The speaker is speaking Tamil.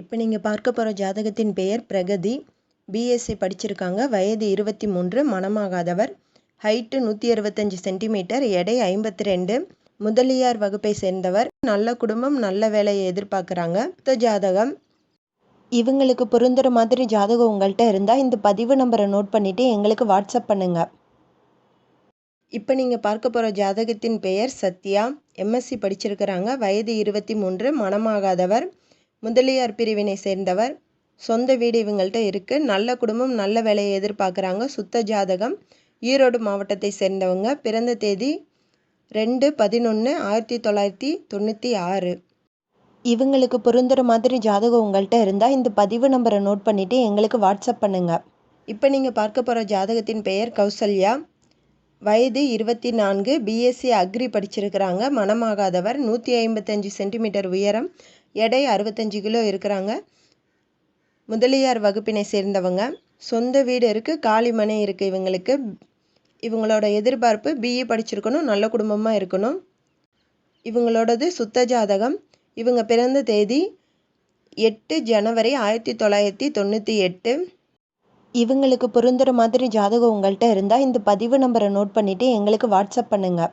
இப்போ நீங்கள் பார்க்க போகிற ஜாதகத்தின் பெயர் பிரகதி. பிஎஸ்சி படிச்சிருக்காங்க. வயது இருபத்தி மூன்று மணமாகாதவர் ஹைட்டு நூற்றி அறுபத்தஞ்சி சென்டிமீட்டர் எடை ஐம்பத்தி ரெண்டு. முதலியார் வகுப்பை சேர்ந்தவர். நல்ல குடும்பம் நல்ல வேலையை எதிர்பார்க்குறாங்க. சுத்த ஜாதகம். இவங்களுக்கு பொருந்துற மாதிரி ஜாதகம் உங்கள்கிட்ட இருந்தால் இந்த பதிவு நம்பரை நோட் பண்ணிவிட்டு எங்களுக்கு வாட்ஸ்அப் பண்ணுங்கள் இப்போ நீங்கள் பார்க்க போகிற ஜாதகத்தின் பெயர் சத்யா. எம்எஸ்சி படிச்சிருக்கிறாங்க. வயது இருபத்தி மூன்று மணமாகாதவர் முதலியார் பிரிவினை சேர்ந்தவர். சொந்த வீடு இவங்கள்ட்ட இருக்குது நல்ல குடும்பம் நல்ல வேலையை எதிர்பார்க்குறாங்க. சுத்த ஜாதகம். ஈரோடு மாவட்டத்தை சேர்ந்தவங்க. பிறந்த தேதி ரெண்டு பதினொன்று ஆயிரத்தி தொள்ளாயிரத்தி தொண்ணூற்றி ஆறு. இவங்களுக்கு பொருந்துகிற மாதிரி ஜாதகம் உங்கள்கிட்ட இருந்தால் இந்த பதிவு நம்பரை நோட் பண்ணிவிட்டு எங்களுக்கு வாட்ஸ்அப் பண்ணுங்கள் இப்போ நீங்கள் பார்க்க போகிற ஜாதகத்தின் பெயர் கௌசல்யா. வயது இருபத்தி நான்கு. பிஎஸ்சி அக்ரி படிச்சிருக்கிறாங்க. மனமாகாதவர். நூற்றி ஐம்பத்தஞ்சு சென்டிமீட்டர் உயரம். எடை அறுபத்தஞ்சு கிலோ இருக்கிறாங்க. முதலியார் வகுப்பினை சேர்ந்தவங்க. சொந்த வீடு இருக்குது காலி மனை இருக்குது இவங்களுக்கு. இவங்களோட எதிர்பார்ப்பு பிஇ படிச்சிருக்கணும் நல்ல குடும்பமாக இருக்கணும். இவங்களோடது சுத்த ஜாதகம். இவங்க பிறந்த தேதி எட்டு ஜனவரி ஆயிரத்தி தொள்ளாயிரத்தி தொண்ணூற்றி எட்டு. இவங்களுக்கு பொருந்துகிற மாதிரி ஜாதகம் உங்கள்கிட்ட இருந்தால் இந்த பதிவு நம்பரை நோட் பண்ணிவிட்டு எங்களுக்கு வாட்ஸ்அப் பண்ணுங்கள்